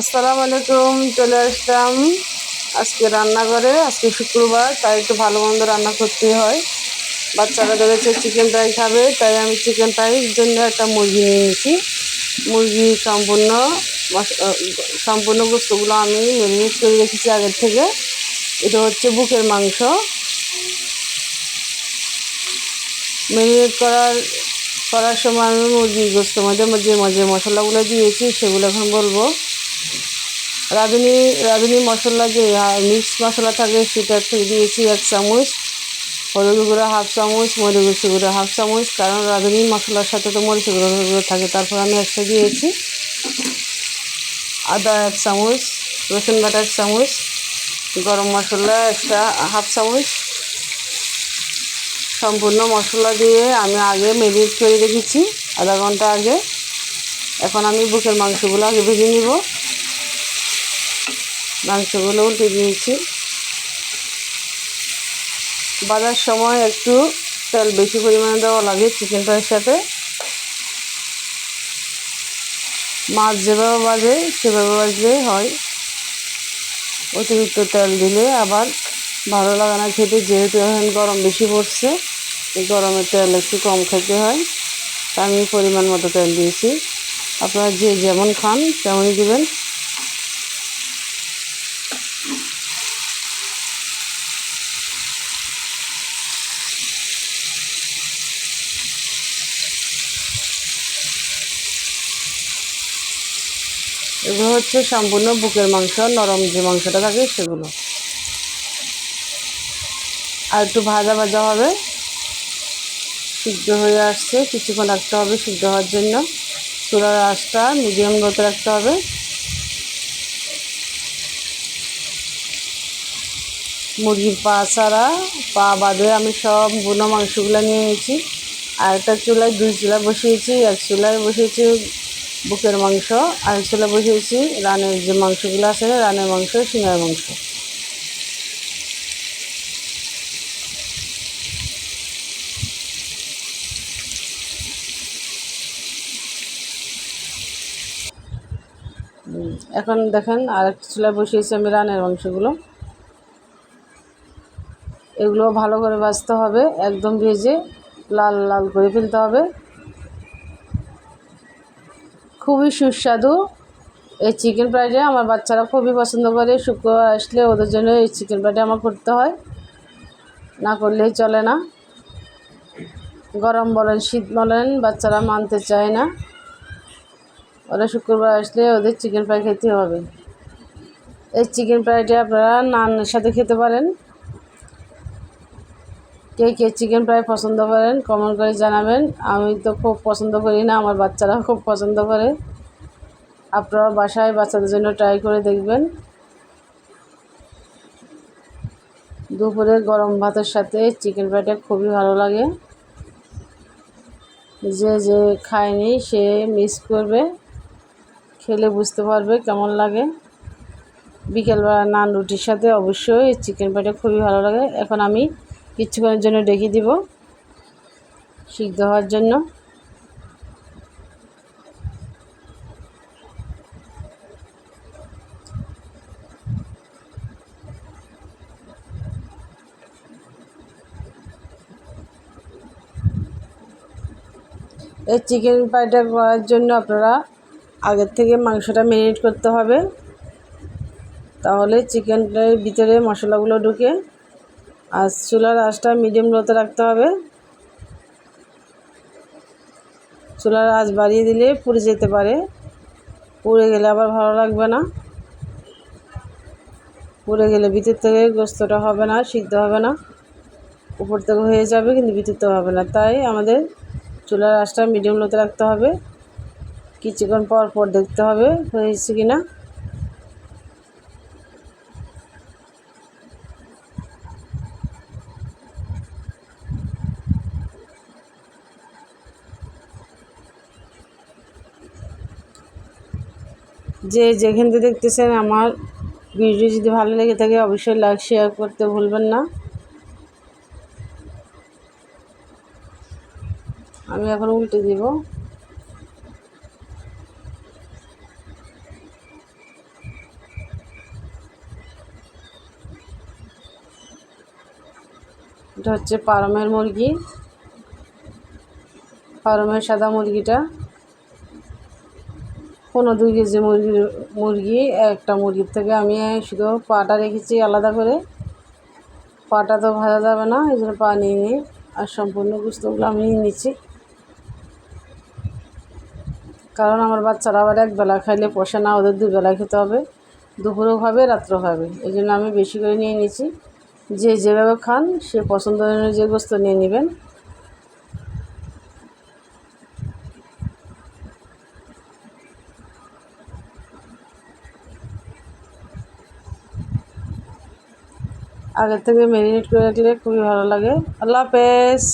আসসালামু আলাইকুম, চলে আসলাম আজকে রান্নাঘরে। আজকে শুক্রবার, তাই একটু ভালো মন্দ রান্না করতে হয়। বাচ্চারা ধরেছে চিকেন ফ্রাই খাবে, তাই আমি চিকেন ফ্রাইয়ের জন্য একটা মুরগি নিয়ে নিয়েছি। মুরগি সম্পূর্ণ সম্পূর্ণ গোস্তগুলো আমি ম্যারিনেট করে রেখেছি আগের থেকে। এটা হচ্ছে বুকের মাংস। ম্যারিনেট করার করার সময় আমি মুরগির গোস্তের মধ্যে যে যে মশলাগুলো দিয়েছি, সেগুলো এখন বলব। রাঁধুনি রাঁধুনি মশলা যে মিক্স মশলা থাকে সেটা দিয়েছি এক চামচ। হলুদ গুঁড়ো হাফ চামচ মরিচ গুঁড়ো হাফ চামচ, কারণ রাঁধুনি মশলার সাথে তো মরিচ গুঁড়ো গুঁড়ো থাকে, তারপর আমি একটা দিয়েছি আদা এক চামচ, রসুন বাটা এক চামচ, গরম মশলা একটা হাফ চামচ। সম্পূর্ণ মশলা দিয়ে আমি আগে মেরিনেট করে রেখেছি, আধা ঘণ্টা আগে। এখন আমি বুকের মাংসগুলো আগে ভেজে নিব। মাংসগুলো উল্টে দিয়েছি। বাজার সময় একটু তেল বেশি পরিমাণে দেওয়া লাগে চিকেন চিকেনটার সাথে। মাছ যেভাবে বাজে সেভাবে বাজলে হয়। অতিরিক্ত তেল দিলে আবার ভালো লাগে না খেতে, যেহেতু এখন গরম বেশি পড়ছে, এই গরমের তেল একটু কম খেতে হয়। তা আমি পরিমাণ মতো তেল দিয়েছি। আপনারা যে যেমন খান তেমনই দেবেন। এগুলো হচ্ছে সম্পূর্ণ বুকের মাংস, নরম যে মাংসটা থাকে সেগুলো। আর একটু ভাজা ভাজা হবে। সিদ্ধ হয়ে আসছে, কিছুক্ষণ রাখতে হবে সিদ্ধ হওয়ার জন্য। চুলার আঁচটা মিডিয়াম লোতে রাখতে হবে। মুরগির পা ছাড়া পা বাদে আমি সব বুনো মাংসগুলো নিয়ে নিয়েছি। আর একটা চুলায় দুই চুলা বসিয়েছি, এক চুলায় বসিয়েছি বুকের মাংস, আর ছেলে বসিয়েছি, রানের যে মাংসগুলো আছে, রানের মাংস সিঙার মাংস। এখন দেখেন, আর এক চুলায় বসিয়েছি, আমি রানের মাংসগুলো। এগুলো ভালো করে ভাজতে হবে, একদম ভেজে লাল লাল করে ফেলতে হবে। খুবই সুস্বাদু। এই চিকেন ফ্রাইডে আমার বাচ্চারা খুবই পছন্দ করে। শুক্রবার আসলে ওদের জন্য এই চিকেন ফ্রাইডে আমার করতে হয়। না করলেই চলে না। গরম বলেন, শীত বলেন, বাচ্চারা মানতে চায় না। ওরা শুক্রবার আসলে ওদের চিকেন ফ্রাই খেতে হবে। এই চিকেন ফ্রাইটা আপনারা নানের সাথে খেতে পারেন। কে কে চিকেন ফ্রাই পছন্দ করেন কমেন্ট করে জানাবেন। আমি তো খুব পছন্দ করি না, আমার বাচ্চারা খুব পছন্দ করে। আপনারা বাসায় বাচ্চাদের জন্য ট্রাই করে দেখবেন। দুপুরে গরম ভাতের সাথে চিকেন ফ্রাইটা খুবই ভালো লাগে। যে যে খায়নি, সে মিস করবে। খেলে বুঝতে পারবে কেমন লাগে। বিকেলবেলা নান রুটির সাথে অবশ্যই চিকেন ফ্রাইটা খুবই ভালো লাগে। এখন আমি কিছুক্ষণের জন্য ডেকে দিব, সিদ্ধ হওয়ার জন্য। এই চিকেন ফ্রাইটা করার জন্য আপনারা আগের থেকে মাংসটা ম্যারিনেট করতে হবে। তাহলে চিকেনটার ভিতরে মশলাগুলো ঢুকে আর চুলার আঁচটা মিডিয়াম লোতে রাখতে হবে। চুলার আঁচ বাড়িয়ে দিলে পুড়ে যেতে পারে। পুড়ে গেলে আবার ভালো লাগবে না। পুড়ে গেলে ভিতর থেকে গোস্তটা হবে না, সিদ্ধ হবে না। উপর থেকে হয়ে যাবে কিন্তু ভিতর থেকে হবে না। তাই আমাদের চুলার আঁচটা মিডিয়াম লোতে রাখতে হবে। কিছুক্ষণ পর পর দেখতে হবে হয়েছে কি না যে যেখান থেকে দেখতেছেন আমার ভিডিও যদি ভালো লেগে থাকে অবশ্যই লাইক শেয়ার করতে ভুলবেন না। আমি এখন উল্টে দিব। এটা হচ্ছে পারমের মুরগি। পারমের সাদা মুরগিটা। পনেরো দুই কেজি মুরগির মুরগি, একটা মুরগির থেকে আমি শুধু পাটা রেখেছি আলাদা করে। পাটা তো ভাজা যাবে না, এই জন্য পা নিয়ে নিই আর সম্পূর্ণ গুস্তগুলো আমি নিচ্ছি। কারণ আমার বাচ্চারা আবার একবেলা খাইলে পোষে না, ওদের দুবেলা খেতে হবে। দুপুরেও খাবে, রাত্রেও খাবে। এই জন্য আমি বেশি করে নিয়ে নিচ্ছি। যে যেভাবে খান, সে পছন্দ অনুযায়ী গোস্ত নিয়ে নেবেন। আগের থেকে মেরিনেট করে রাখলে খুবই ভালো লাগে। আল্লাহ হাফেজ।